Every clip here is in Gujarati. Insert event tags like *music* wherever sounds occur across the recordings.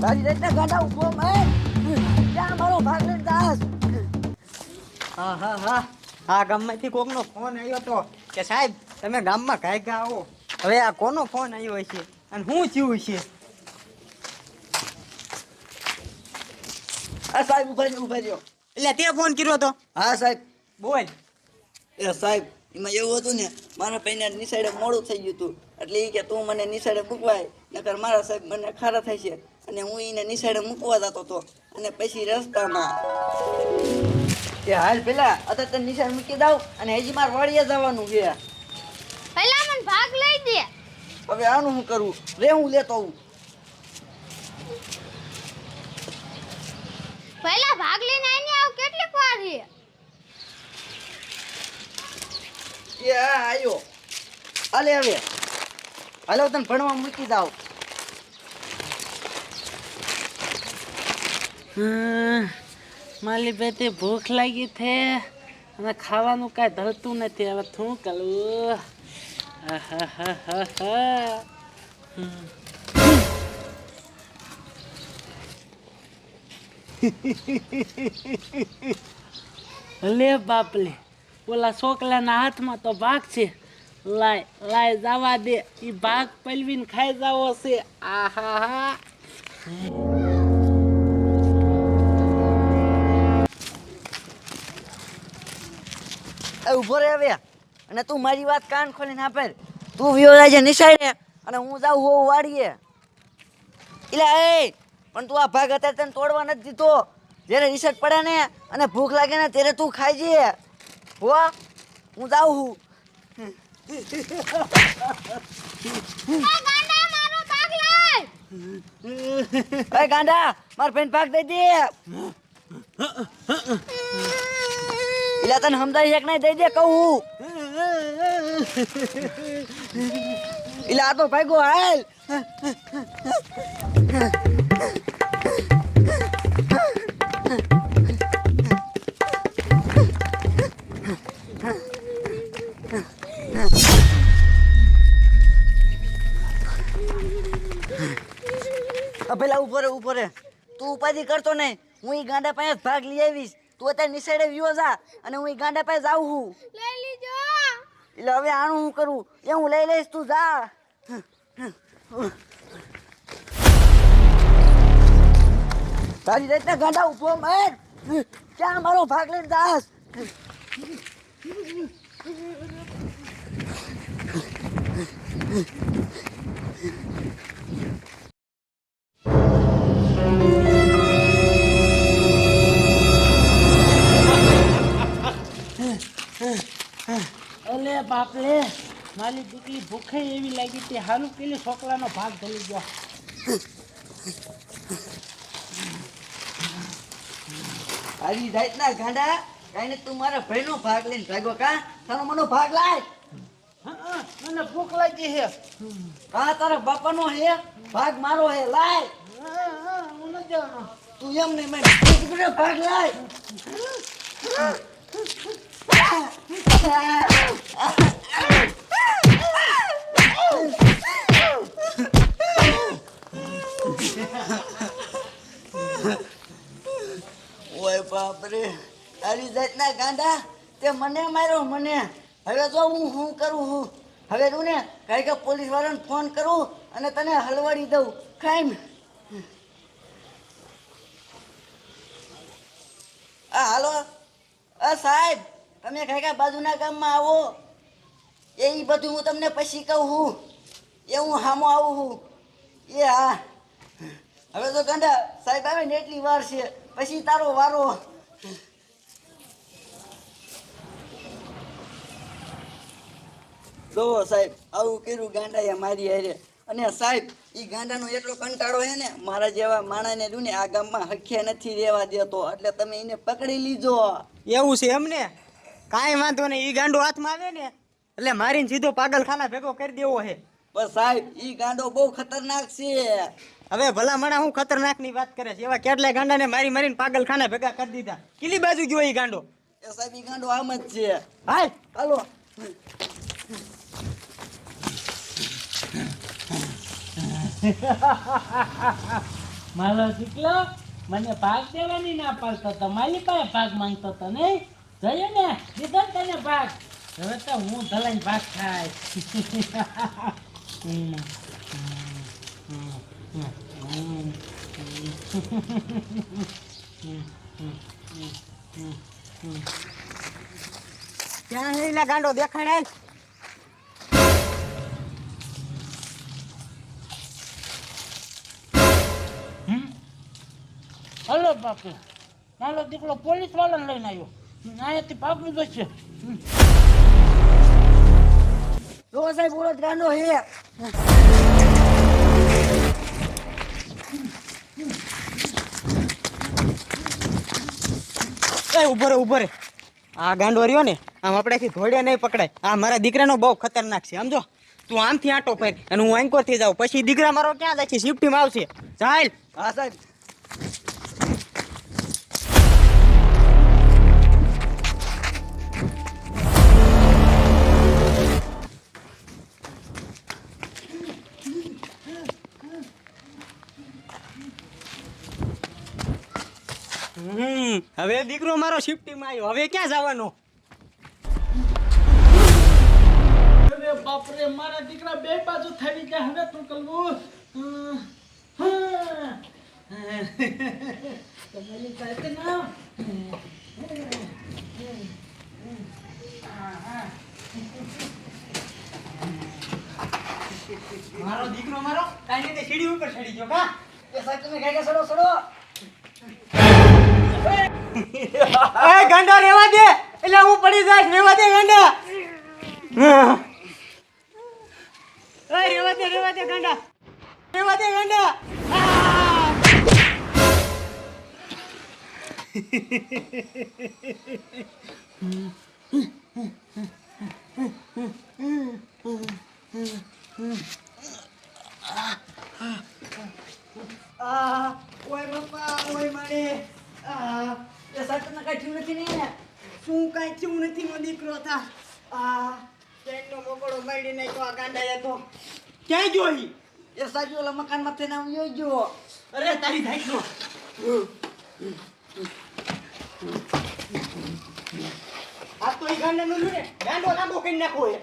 તારી રીતના ગાડા ઊભો મેં ક્યાં મારો ભાગ લઈને દાસ? હા હા હા. આ ગામમાંથી કોકનો ફોન આવ્યો તો કે સાહેબ તમે ગામમાં ગાય ગા આવો. હવે આ કોનો ફોન આવ્યો છે અને શું થયું છે હા સાહેબ ઊભા રહ્યો ઊભા રહ્યો. એટલે તે ફોન કર્યો તો? હા સાહેબ. બોલ. એ સાહેબ એમાં એવું હતું ને મારા ભાઈને નિસાડે મોડું થઈ ગયું હતું. એટલે એ કે તું મને નિસાડે મૂકવાય નકર મારા સાહેબ મને ખારા થાય છે. અને હું એને નિસાડે મૂકવા જતો હતો. અને પછી રસ્તામાં કે હાલ પેલા અત્યારે તને નિશાળ મૂકી દઉં અને હજી મારે વાડીએ જવાનું છે. પહેલા મને ભાગ લઈ દે. હવે આનું હું કરું? રે હું લેતો આવું. પહેલા ભાગ લઈને આવીને આવ કેટલીક વાર છે? એ આવ્યો અલે હવે. હલો, તને ભણવા મૂકી દઉં માલી બેટી ભૂખ લાગી છે. અને ખાવાનું કાંઈ ધરતું નથી. હવે શું કરું? અલે *laughs* બાપલે. ઓલા છોકરાના હાથમાં તો ભાગ છે. લાય લાય જવા દે. ઈ ભાગ પલવીને ખાઈ જાવો છે. એ ઊભો રે હવે. અને તું મારી વાત કાન ખોલીને આપે તું વિયો રાજે નિશાળે. અને હું જાઉં હોઉં વાડીએ. એટલે એ, પણ તું આ ભાગ અત્યારે તને તોડવા નથી દીધો. જ્યારે રિસર્ટ પડે ને, અને ભૂખ લાગે ને ત્યારે તું ખાઈ જઈએ હો હું જાઉં હું આ ગાંડા મારો બેન ભાગ દઈ દે એટલે તને સમજાય છે નહીં દઈ દે કહું એટલે આ તો ભાગો હાલ ઉપર ઊભો રે. તું ઉપાધિ કરતો નહીં. હું એ ગાંડા પાસે જ ભાગ લઈ આવીશ. તું અત્યારે નિસાડે વ્યો જા અને હું એ ગાંડા પાસે જાઉં છું. લઈ લીજો. એટલે હવે આનું હું કરું? એ હું લઈ લઈશ તું જા. તારી રીતના ગાંડા ઊભો મેં ક્યાં મારો ભાગ લઈને દાસ બાપલે મારી દીકરી ભૂખે એવી લાગી તે હારું પેલી છોકરાનો ભાગ ધરી ગયો. જાય ના ગાંડા કાંઈ તું મારા ભાઈનો ભાગ લઈને ભાગો કા? તારો મનો ભાગ લાય. હા, મને ભૂખ લાગી છે. કા તારા બાપાનો હે? ભાગ મારો હે લાય. હા, હા, હું નથી જવાનો. તું એમ નહીં મેં દીકરીનો ભાગ લાય *laughs* ઓય બાપ રે તારી ગાંડા, તે મને માર્યો, મને. હવે જો હું શું કરું હું? હવે તું ને કઈ કે પોલીસ વાળાને ફોન કરું અને તને હલવાડી દઉં. ખાઈમ આ હાલો. આ સાહેબ, તમે કઈ કા બાજુના ગામમાં આવો. એ બધું હું તમને પછી કહું હું. એ હું હામો આવું હું. એ હા. હવે તો ગંડા, સાહેબ આવે ને એટલી વાર છે. પછી તારો વારો. જોવો સાહેબ આવું કર્યું ગાંડાએ મારી હારે. અને સાહેબ એ ગાંડાનો એટલો કંટાળો હે ને મારા જેવા માણાને જો ને આ ગામમાં હખ્યા નથી રહેવા દેતો. એટલે તમે એને પકડી લીજો. એવું છે એમને કાંઈ વાંધો નહીં એ ગાંડો હાથમાં આવે ને એટલે મારીને સીધો પાગલખાના ભેગો કરી દેવો હે. પણ સાહેબ એ ગાંડો બહુ ખતરનાક છે. હવે ભલા માણા હું ખતરનાકની વાત કરે છે? એવા કેટલાય ગાંડાને મારી મારીને પાગલખાના ભેગા કરી દીધા. કિલી બાજુ ગયો એ ગાંડો? એ સાહેબ એ ગાંડો આમ જ છે. હાય! હાલો. *laughs* મારો દીકલો, મને ભાગ દેવાની ના પાડતો તો મારી પાસે ભાગ માંગતો તો નહીં. જોયું ને, દીધો તને ભાગ. હવે તો હું ધલાઈ ભાગ થાય. ક્યાં ગાંડો દેખાડાય હલો બાપુ. મારો દીકરો પોલીસ વાળાને લઈને આવ્યો. અહીંયાથી જોઈશે હમ. જો સાહેબ બોલો ગાંડો હે. એ ઊભો રે ઊભો રે આ ગાંડો રહ્યો ને આમ આપણાથી ઘોડે નહીં પકડાય. આ મારા દીકરાનો બહુ ખતરનાક છે સમજો? તું આમથી આંટો ફેર અને હું એન્કોરથી જાઉં. પછી દીકરા મારો ક્યાં જાય છે? શિફ્ટીમાં આવશે. ચાલ. હા સાહેબ. હવે દીકરો મારો શિફ્ટીમાં આવ્યો. હવે ક્યાં જવાનો? અરે બાપરે મારા દીકરા બે બાજુ થઈ ગયા હવે તું કરવું તમારી પાસે ના મારો દીકરો મારો કાંઈ નહીં સીડી ઉપર ચડી ગયો. કા એ સાહેબ તમે કઈ સડો સડો. એ ગંડા રેવા દે. એટલે હું પડી જાય રેવા દે ગંડા. એ રેવા દે રેવા દે ગાંડા. રેવા દે ગાંડા. આ! આ ઓય બાપા ઓય મારે આ એ સાહેબ તમને કાંઈ થયું નથી ને શું કાંઈ થયું નથી નો દીકરો થા આ ટ્રેનનો મોકળો મારી તો આ ગાંડાએ તો. ક્યાં જોઈ એ સાહેબ ઓલા મકાનમાં ના આવ્યો જો અરે તારી ધાઈનો આ તો ઈ ગાંડા નું ને. ગાંડો લાંબો કરી નાખો એ.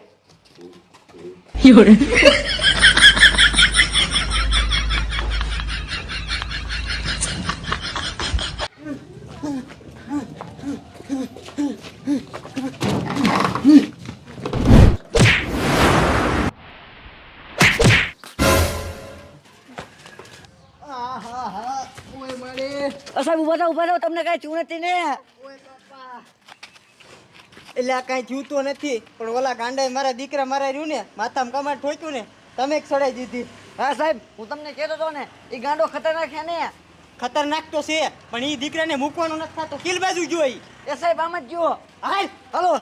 *laughs* સાહેબ ઊભા થાવ ઊભા થાવ તમને કાંઈ થયું નથી ને? એટલે આ કાંઈ થયું તો નથી પણ ઓલા ગાંડાએ મારા દીકરા મારા રહ્યું ને માથામાં કમાડ ઠોક્યું ને તમે જ સડાઈ દીધી. હા સાહેબ હું તમને કહેતો હતો ને એ ગાંડો ખતરનાક છે ને. ખતરનાક તો છે પણ એ દીકરાને મૂકવાનું નથી થતો. કિલ બાજુ જોઈ. એ સાહેબ આમ જ જુઓ. હાલ હાલો.